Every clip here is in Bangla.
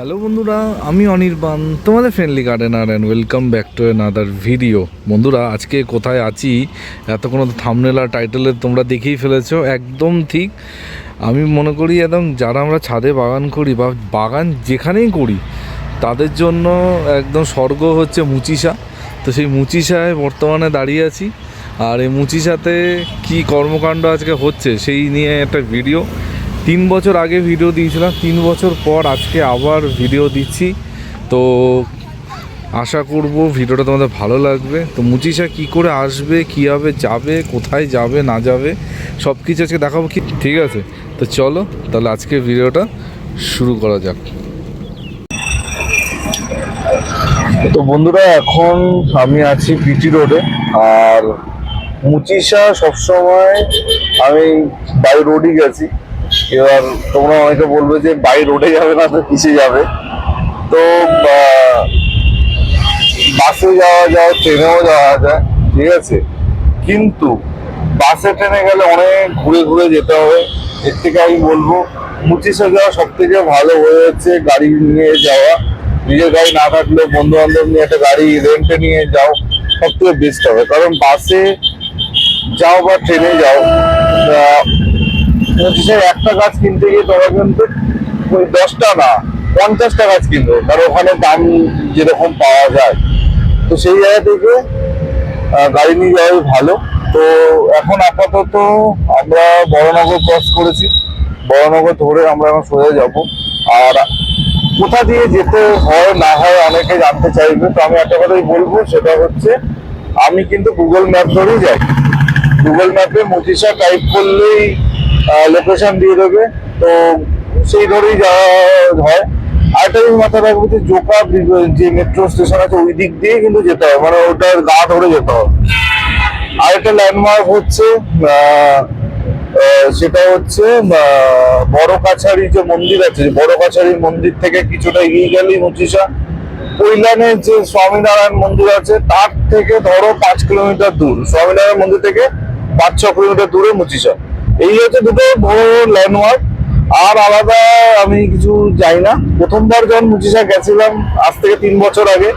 হ্যালো বন্ধুরা, আমি অনির্বাণ, তোমাদের friendly gardener and welcome back to another video বন্ধুরা, আজকে কোথায় আছি? এত কোনো থামনেল আর টাইটেলে তোমরা দেখেই ফেলেছো। একদম ঠিক, আমি মনে করি একদম যারা আমরা ছাদে বাগান করি বা বাগান যেখানেই করি, তাদের জন্য একদম স্বর্গ হচ্ছে মুচিসা। তো সেই মুচিসায় বর্তমানে দাঁড়িয়ে আছি। আর এই মুচিসাতে কি কর্মকাণ্ড আজকে হচ্ছে, সেই নিয়ে একটা ভিডিও তিন বছর আগে ভিডিও দিয়েছিলাম, তিন বছর পর আজকে আবার ভিডিও দিচ্ছি। তো আশা করব ভিডিওটা তোমাদের ভালো লাগবে। তো মুচিসা কি করে আসবে, কীভাবে যাবে, কোথায় যাবে, না যাবে সব কিছু আজকে দেখাবো কি? ঠিক আছে, তো চলো, তাহলে আজকে ভিডিওটা শুরু করা যাক। তো বন্ধুরা, এখন আমি আছি পিটি রোডে আর মুচিসা সবসময় আমি বাই রোডই গেছি। এবার তোমরা অনেকে বলবে যে বাই রোডে যাবে না তো কিসে যাবে। তো বাসে যাওয়া যায়, ট্রেনেও যাওয়া যায়, ঠিক আছে? কিন্তু বাসে, ট্রেনে গেলে অনেক ঘুরে ঘুরে যেতে হবে। এর থেকে আমি বলব মুচিসা যাওয়া সব থেকে ভালো হয়ে যাচ্ছে গাড়ি নিয়ে যাওয়া। নিজের গাড়ি না থাকলে বন্ধু বান্ধব নিয়ে একটা গাড়ি রেন্টে নিয়ে যাও সব থেকে বেস্ট হবে। কারণ বাসে যাও বা ট্রেনে যাও একটা গাছ কিনতে গিয়ে তোমার কিন্তু ওই দশটা না, পঞ্চাশটা গাছ কিনবে, কারণ ওখানে দাম যেরকম পাওয়া যায়। তো সেই জায়গা থেকে গাড়ি নিয়ে যাওয়াই ভালো। তো এখন আপাতত আমরা বড়নগর ক্রস করেছি। বড়নগর ধরে আমরা এখন সোজা যাব। আর কোথা দিয়ে যেতে হয়, না হয় অনেকে জানতে চাইবে। তো আমি একটা কথাই বলব, সেটা হচ্ছে, আমি কিন্তু গুগল ম্যাপ ধরেই যাই। গুগল ম্যাপে মতিসা টাইপ করলেই লোকেশন দিয়ে দেবে। তো সেই ধরেই যাওয়া হয়। আরেকটা জিনিস মাথায় রাখব যে জোকা যে মেট্রো স্টেশন আছে, ওই দিক দিয়ে কিন্তু যেতে হবে মানে ওটার গা ধরে যেতে হবে আরেকটা ল্যান্ডমার্ক হচ্ছে সেটা হচ্ছে বড় কাছারি যে মন্দির আছে, বড় কাছারি মন্দির থেকে কিছুটা এগিয়ে গেলেই মুচিসা কৈলানের যে স্বামীনারায়ণ মন্দির আছে, তার থেকে ধরো পাঁচ কিলোমিটার দূর। স্বামীনারায়ণ মন্দির থেকে পাঁচ ছ কিলোমিটার দূরে মুচিসা এই হচ্ছে দুটো বড় ল্যান্ডমার্ক আর আলাদা আমি কিছু যাই না। প্রথমবার যখন মুচিসা গেছিলাম, আজ থেকে তিন বছর আগে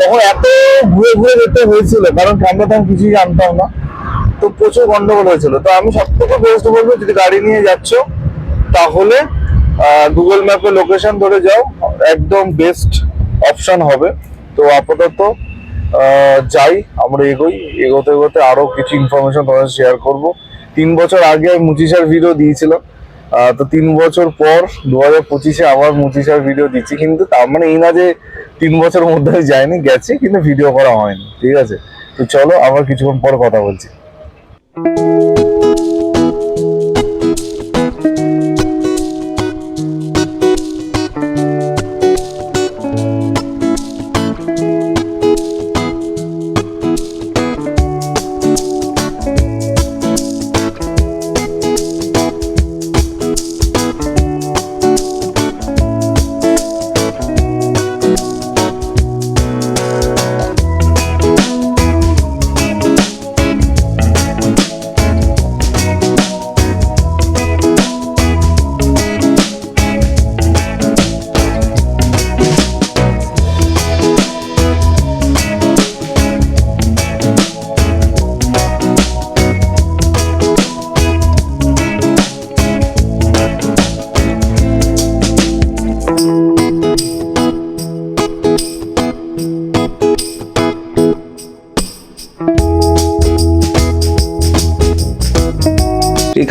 তখন এত ঘুরে ঘুরে যেতে হয়েছিল, কারণ আমরা তখন কিছুই জানতাম না। তো প্রচুর গন্ডগোল হয়েছিল। তো আমি সব থেকে বেস্ট বলব, যদি গাড়ি নিয়ে যাচ্ছ, তাহলে গুগল ম্যাপে লোকেশন ধরে যাও, একদম বেস্ট অপশন হবে। তো আপাতত যাই, আমরা এগোই। এগোতে এগোতে আরও কিছু ইনফরমেশন তোমাদের শেয়ার করব। তিন বছর আগে মুচিসার ভিডিও দিয়েছিলাম তো তিন বছর পর দু হাজার পঁচিশে আবার মুচিসার ভিডিও দিচ্ছি। কিন্তু তার মানে এই না যে তিন বছর মধ্যে যায়নি গেছি, কিন্তু ভিডিও করা হয়নি। ঠিক আছে? তো চলো আবার কিছুক্ষণ পর কথা বলছি।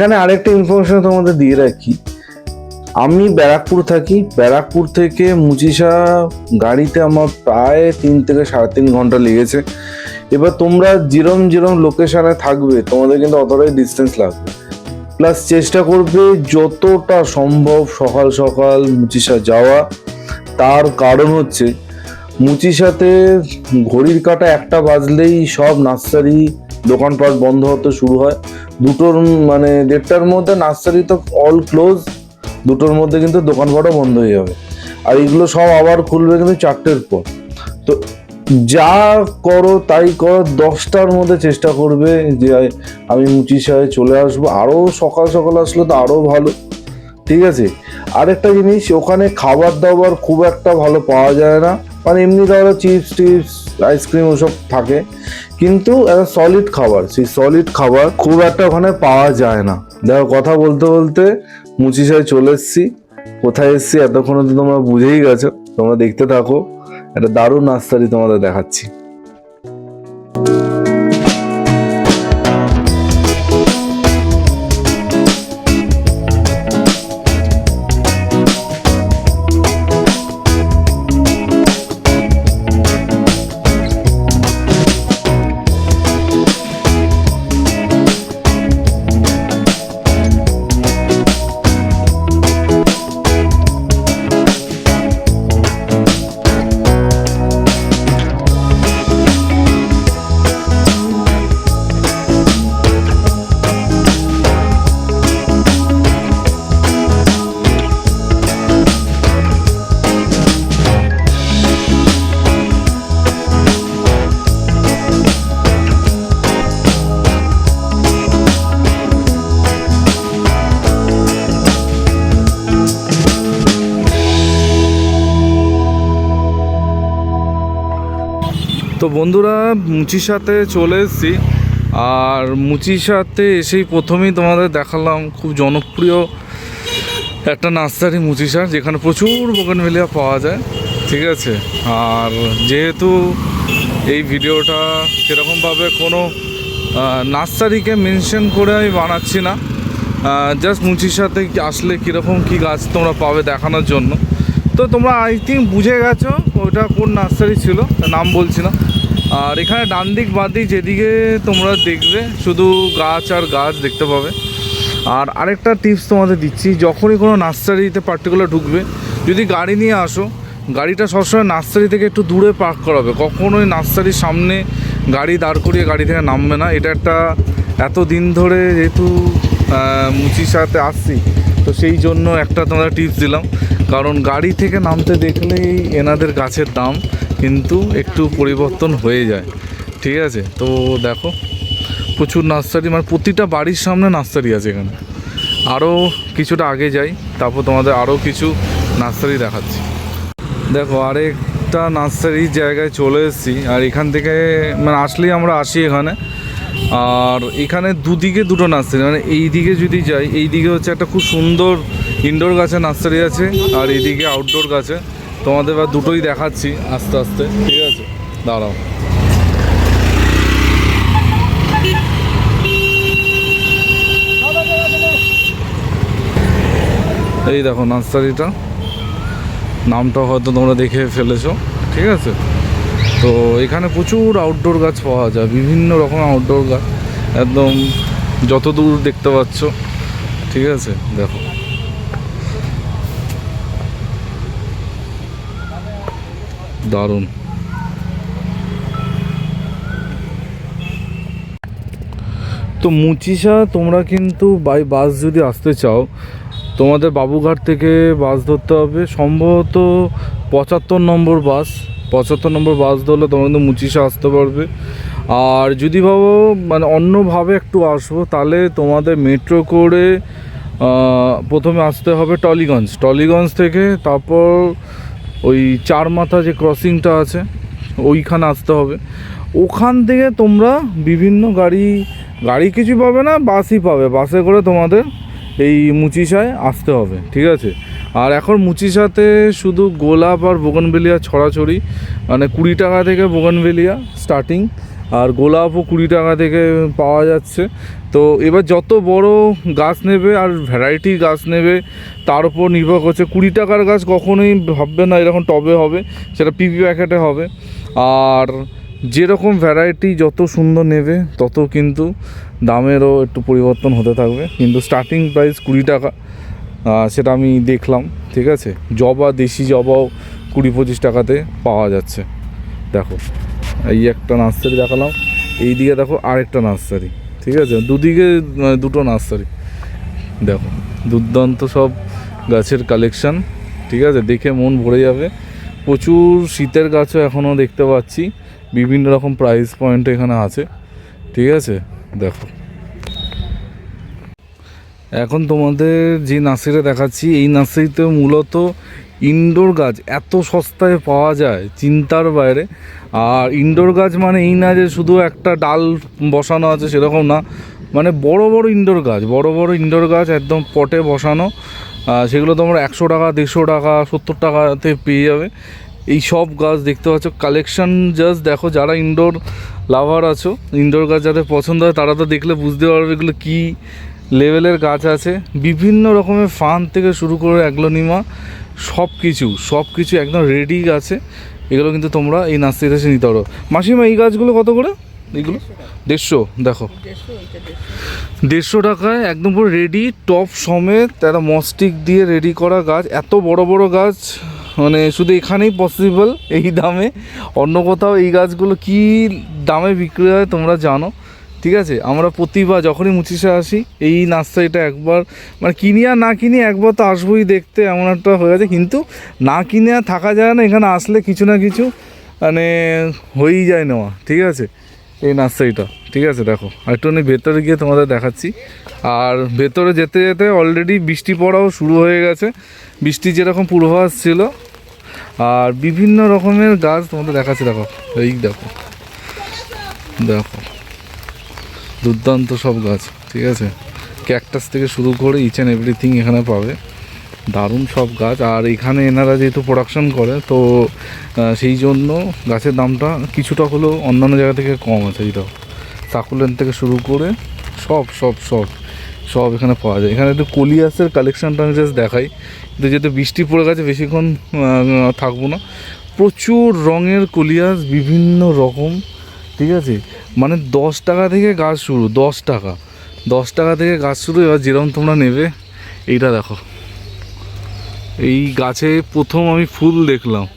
এখানে আরেকটা ইনফরমেশন তোমাদের দিয়ে রাখি। আমি ব্যারাকপুর থাকি। ব্যারাকপুর থেকে মুচিসা গাড়িতে আমার প্রায় তিন থেকে সাড়ে তিন ঘণ্টা লেগেছে। এবার তোমরা যেরম যেরম লোকেশনে থাকবে, তোমাদের কিন্তু অতটাই ডিস্টেন্স লাগবে। প্লাস চেষ্টা করবে যতটা সম্ভব সকাল সকাল মুচিসা যাওয়া। তার কারণ হচ্ছে মুচিসাতে ঘড়ির কাটা একটা বাজলেই সব নার্সারি দোকানপাট বন্ধ হতে শুরু হয়। দুটোর মানে দেড়টার মধ্যে নার্সারি তো অল ক্লোজ দুটোর মধ্যে কিন্তু দোকানপাটও বন্ধ হয়ে যাবে। আর এগুলো সব আবার খুলবে কিন্তু চারটের পর। তো যা করো তাই করো, দশটার মধ্যে চেষ্টা করবে যে, আমি মুচিসায় চলে আসব। আরও সকাল সকাল আসলে তো আরও ভালো। ঠিক আছে? আরেকটা জিনিস, ওখানে খাবার দাবার খুব একটা ভালো পাওয়া যায় না। মানে এমনি ধরো চিপস টিপস আইসক্রিম ওসব থাকে। কিন্তু একটা সলিড খাবার, সেই সলিড খাবার খুব একটা ওখানে পাওয়া যায় না। দেখো, কথা বলতে বলতে মুচিসায় চলে এসছি। কোথায় এসছি এতক্ষণ তো তোমরা বুঝেই গেছো। তোমরা দেখতে থাকো। একটা দারুণ নার্সারি তোমাদের দেখাচ্ছি। বন্ধুরা, মুচির সাথে চলে এসেছি। আর মুচির সাথে এসেই প্রথমেই তোমাদের দেখালাম খুব জনপ্রিয় একটা নার্সারি মুচিসার যেখানে প্রচুর বোগানভেলিয়া পাওয়া যায়, ঠিক আছে? আর যেহেতু এই ভিডিওটা সেরকমভাবে কোনো নার্সারিকে মেনশন করে আমি বানাচ্ছি না জাস্ট মুচির সাথে আসলে কীরকম কী গাছ তোমরা পাবে দেখানোর জন্য। তো তোমরা আই থিঙ্ক বুঝে গেছো ওটা কোন নার্সারি ছিল নাম বলছি না। আর এখানে ডান দিক, বাঁ দিক যেদিকে তোমরা দেখবে, শুধু গাছ আর গাছ দেখতে পাবে। আর আরেকটা টিপস তোমাদের দিচ্ছি, যখনই কোনো নার্সারিতে পার্টিকুলার ঢুকবে, যদি গাড়ি নিয়ে আসো, গাড়িটা সবসময় নার্সারি থেকে একটু দূরে পার্ক করাবে। কখনোই নার্সারির সামনে গাড়ি দাঁড় করিয়ে গাড়ি থেকে নামবে না। এটা একটা এত দিন ধরে যেহেতু মুচির সাথে আসছি, তো সেই জন্য একটা তোমরা টিপস দিলাম। কারণ গাড়ি থেকে নামতে দেখলেই এনাদের গাছের দাম কিন্তু একটু পরিবর্তন হয়ে যায়। ঠিক আছে? তো দেখো, প্রচুর নার্সারি মানে প্রতিটা বাড়ির সামনে নার্সারি আছে এখানে। আরও কিছুটা আগে যাই, তারপর তোমাদের আরও কিছু নার্সারি দেখাচ্ছি। দেখো, আরেকটা নার্সারির জায়গায় চলে এসেছি, আর এখান থেকে মানে আসলেই আমরা আসি এখানে। আর এখানে দুদিকে দুটো নার্সারি মানে এই দিকে যদি যাই এই দিকে হচ্ছে একটা খুব সুন্দর ইনডোর গাছের নার্সারি আছে, আর এইদিকে আউটডোর গাছে। তোমাদের এবার দুটোই দেখাচ্ছি আস্তে আস্তে, ঠিক আছে? দাঁড়াও। এই দেখো নার্সারিটা। নামটা হয়তো তোমরা দেখে ফেলেছো, ঠিক আছে? তো এখানে প্রচুর আউটডোর গাছ পাওয়া যায়, বিভিন্ন রকম আউটডোর গাছ, একদম যত দূর দেখতে পাচ্ছ, ঠিক আছে? দেখো। দারুণ। তো মুচিসা, তোমরা কিন্তু বাই বাস যদি আসতে চাও, তোমাদের বাবুঘাট থেকে বাস ধরতে হবে। সম্ভবত পঁচাত্তর নম্বর বাস পঁচাত্তর নম্বর বাস ধরলে তোমরা কিন্তু মুচিসা আসতে পারবে। আর যদি ভাবো মানে অন্যভাবে একটু আসব, তাহলে তোমাদের মেট্রো করে প্রথমে আসতে হবে টলিগঞ্জ। টলিগঞ্জ থেকে তারপর ওই চার মাথা যে ক্রসিংটা আছে, ওইখানে আসতে হবে। ওখান থেকে তোমরা বিভিন্ন গাড়ি গাড়ি কিছু পাবে না, বাসই পাবে। বাসে করে তোমাদের এই মুচিসায় আসতে হবে, ঠিক আছে? আর এখন মুচিসাতে শুধু গোলাপ আর বোগনবেলিয়া ছড়াছড়ি মানে কুড়ি টাকা থেকে বোগনবেলিয়া স্টার্টিং আর গোলাপও কুড়ি টাকা থেকে পাওয়া যাচ্ছে। তো এবার যত বড় গাছ নেবে আর ভ্যারাইটি গাছ নেবে, তার উপর নির্ভর করছে। কুড়ি টাকার গাছ কখনোই ভাববে না এরকম টবে হবে, সেটা পিপি প্যাকেটে হবে। আর যেরকম ভ্যারাইটি যত সুন্দর নেবে, তত কিন্তু দামেরও একটু পরিবর্তন হতে থাকবে। কিন্তু স্টার্টিং প্রাইস কুড়ি টাকা সেটা আমি দেখলাম, ঠিক আছে? জবা, দেশি জবাও কুড়ি পঁচিশ টাকাতে পাওয়া যাচ্ছে। দেখো, এই একটা নার্সারি দেখালাম এই দিকে দেখো আরেকটা নার্সারি। ঠিক আছে? দুদিকে মানে দুটো নার্সারি। দেখো, দুর্দান্ত সব গাছের কালেকশান ঠিক আছে? দেখে মন ভরে যাবে। প্রচুর শীতের গাছও এখনও দেখতে পাচ্ছি। বিভিন্ন রকম প্রাইস পয়েন্ট এখানে আছে। ঠিক আছে? দেখো। এখন তোমাদের যে নার্সারিটা দেখাচ্ছি, এই নার্সারিতে মূলত ইনডোর গাছ এত সস্তায় পাওয়া যায়, চিন্তার বাইরে। আর ইনডোর গাছ মানে এই না যে শুধু একটা ডাল বসানো আছে সেরকম না মানে বড় বড় ইনডোর গাছ, বড় বড় ইনডোর গাছ একদম পটে বসানো। সেগুলো তোমরা একশো টাকা, দেড়শো টাকা, সত্তর টাকাতে পেয়ে যাবে। এই সব গাছ দেখতে পাচ্ছ। কালেকশন জাস্ট দেখো, যারা ইনডোর লাভার আছো, ইনডোর গাছ যাদের পছন্দ হয় তারা তো দেখলে বুঝতে পারবে এগুলো কী লেভেলের গাছ আছে। বিভিন্ন রকমের ফান থেকে শুরু করে অ্যাগ্লোনিমা সব কিছু সব কিছু একদম রেডি আছে। এগুলো কিন্তু তোমরা এই নার্সারিতে এসে নিতে পারো। মাসিমা, এই গাছগুলো কত করে? এইগুলো? দেড়শো, দেখো। দেড়শো টাকায় একদম পুরো রেডি টপ সমেত একটা মস্টিক দিয়ে রেডি করা গাছ। এত বড় বড় গাছ মানে শুধু এখানেই পসিবল এই দামে। অন্য কোথাও এই গাছগুলো কি দামে বিক্রি হয় তোমরা জানো। ঠিক আছে? আমরা প্রতিবার যখনই মুচিসে আসি, এই নার্সারিটা একবার মানে কিনি আর না কিনি একবার তো আসবোই দেখতে, এমন একটা হয়ে গেছে কিন্তু না কিনে আর থাকা যায় না, এখানে আসলে কিছু না কিছু মানে হয়েই যায় নেওয়া, ঠিক আছে? এই নার্সারিটা, ঠিক আছে? দেখো আর একটুখানি ভেতরে গিয়ে তোমাদের দেখাচ্ছি। আর ভেতরে যেতে যেতে অলরেডি বৃষ্টি পড়াও শুরু হয়ে গেছে। বৃষ্টি যেরকম পূর্বাভাস ছিল, আর বিভিন্ন রকমের গাছ তোমাদের দেখাচ্ছি, দেখো, এই দেখো দেখো। দুর্দান্ত সব গাছ, ঠিক আছে? ক্যাকটাস থেকে শুরু করে ইচ অ্যান্ড এভরিথিং এখানে পাবে। দারুণ সব গাছ। আর এখানে এনারা যেহেতু প্রোডাকশন করে, তো সেই জন্য গাছের দামটা কিছুটা হলেও অন্যান্য জায়গা থেকে কম আছে এইটাও সাকুলেন থেকে শুরু করে সব সব সব সব এখানে পাওয়া যায়। এখানে একটু কলিয়াসের কালেকশনটা আমি জাস্ট দেখাই। কিন্তু যেহেতু বৃষ্টি পড়ে গেছে, বেশিক্ষণ থাকব না। প্রচুর রঙের কলিয়াস বিভিন্ন রকম, ঠিক আছে? মানে দশ টাকা থেকে গাছ শুরু, দশ টাকা। দশ টাকা থেকে গাছ শুরু, এবার যেরকম তোমরা নেবে, এইটা দেখো। এই গাছে প্রথম আমি ফুল দেখলাম।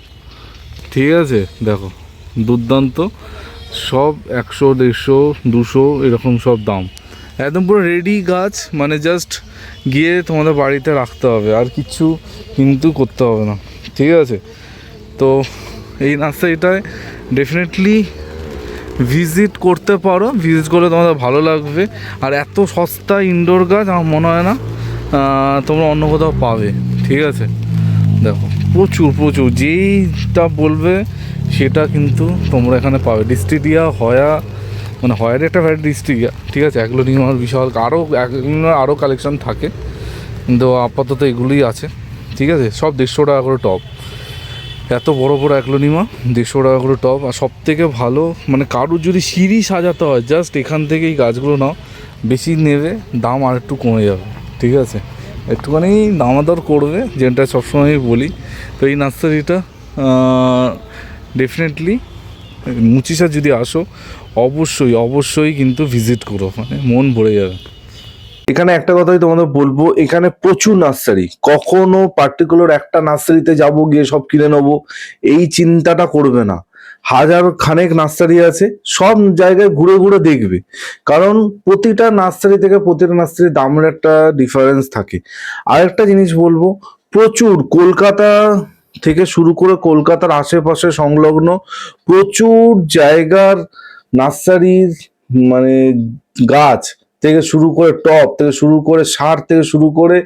ঠিক আছে? দেখো, দুর্দান্ত। সব একশো, দেড়শো, দুশো, এরকম সব দাম। একদম পুরো রেডি গাছ মানে জাস্ট গিয়ে তোমাদের বাড়িতে রাখতে হবে। আর কিছু কিন্তু করতে হবে না। ঠিক আছে? তো এই নার্সারিটায় ডেফিনেটলি ভিজিট করতে পারো ভিজিট করলে তোমাদের ভালো লাগবে। আর এত সস্তা ইনডোর গাছ আমার মনে হয় না তোমরা অন্য কোথাও পাবে, ঠিক আছে? দেখো, প্রচুর প্রচুর, যেইটা বলবে সেটা কিন্তু তোমরা এখানে পাবে। ডিস্ট্রিডিয়া হয়া মানে হয়ার একটা ভ্যারাইটি ডিস্ট্রিডিয়া ঠিক আছে? এগুলো নিয়ে আমার বিশাল আরও আরও কালেকশন থাকে। কিন্তু আপাতত এগুলোই আছে, ঠিক আছে? সব দেড়শো টাকা করে টপ এত বড় বড় অ্যাগ্লোনিমা দেড়শো টাকা করে টপ, আর সব থেকে ভালো মানে কারুর যদি সিঁড়ি সাজাতে হয় জাস্ট এখান থেকে এই গাছগুলো নাও, বেশি নেবে, দাম আর একটু কমে যাবে, ঠিক আছে? একটুখানি দামাদর করবে, যেটা সবসময় বলি। তো এই নার্সারিটা ডেফিনেটলি মুচিসা যদি আসো, অবশ্যই অবশ্যই কিন্তু ভিজিট করো মানে মন ভরে যাবে। এখানে একটা কথাই তোমাদের বলব, এখানে প্রচুর নার্সারি। কখনো পার্টিকুলার একটা নার্সারিতে যাব, গিয়ে সব কিনে নেব, এই চিন্তাটা করবে না। হাজার খানেক নার্সারি আছে, সব জায়গায় ঘুরে ঘুরে দেখবে। কারণ প্রতিটা নার্সারি থেকে প্রতিটা নার্সারি দামের একটা ডিফারেন্স থাকে। আর একটা জিনিস বলব, প্রচুর কলকাতা থেকে শুরু করে কলকাতার আশেপাশে সংলগ্ন প্রচুর জায়গার নার্সারির মানে গাছ থেকে শুরু করে টপ থেকে শুরু করে সার থেকে শুরু করে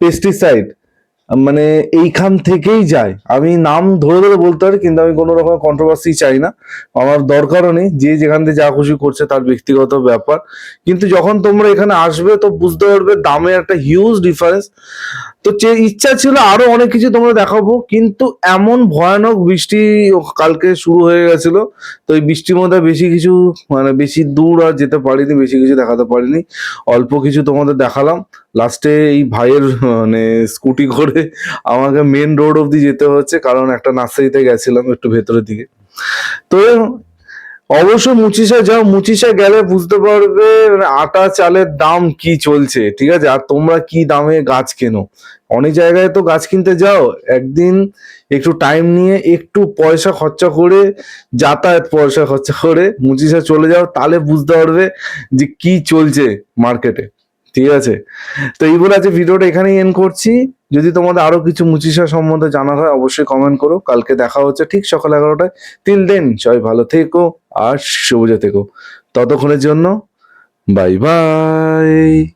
পেস্টিসাইড মানে এইখান থেকেই যায়। আমি নাম ধরে ধরে বলতে পারি, কিন্তু আমি কোনো রকম কন্ট্রোভার্সি চাই না। আমার দরকারও নেই, যে যেখান থেকে যা খুশি করছে তার ব্যক্তিগত ব্যাপার। কিন্তু যখন তোমরা এখানে আসবে, তো বুঝতে পারবে দামে একটা হিউজ ডিফারেন্স তো ইচ্ছা ছিল আরও অনেক কিছু তোমরা দেখাবো, কিন্তু এমন ভয়ানক বৃষ্টি কালকে শুরু হয়ে গেছিল, তো এই বৃষ্টির মধ্যে বেশি কিছু মানে বেশি দূর আর যেতে পারিনি, বেশি কিছু দেখাতে পারিনি। অল্প কিছু তোমাদের দেখালাম। লাস্টে এই ভাইয়ের মানে স্কুটি করে আমাকে মেন রোড অব্দি যেতে হচ্ছে, কারণ একটা নার্সারিতে গেছিলাম একটু ভেতরের দিকে। তো অবশ্যই মুচিসা যাও মুচিসা গেলে বুঝতে পারবে মানে আটা চালের দাম কি চলছে, ঠিক আছে? আর তোমরা কি দামে গাছ কেনো? অনেক জায়গায় তো গাছ কিনতে যাও, একদিন একটু টাইম নিয়ে একটু পয়সা খরচা করে, যাতায়াত পয়সা খরচা করে মুচিসা চলে যাও, তাহলে বুঝতে পারবে যে কি চলছে মার্কেটে ঠিক আছে? তো এই বলে আজকে ভিডিওটা এখানেই এন্ড করছি। যদি তোমাদের আরও কিছু মুচিসা সম্বন্ধে জানার হয়, অবশ্যই কমেন্ট করো। কালকে দেখা হচ্ছে ঠিক সকাল এগারোটায়। তিল দেন সবাই ভালো থেকো আর সবুজে থেকো ততক্ষণের জন্য বাই বাই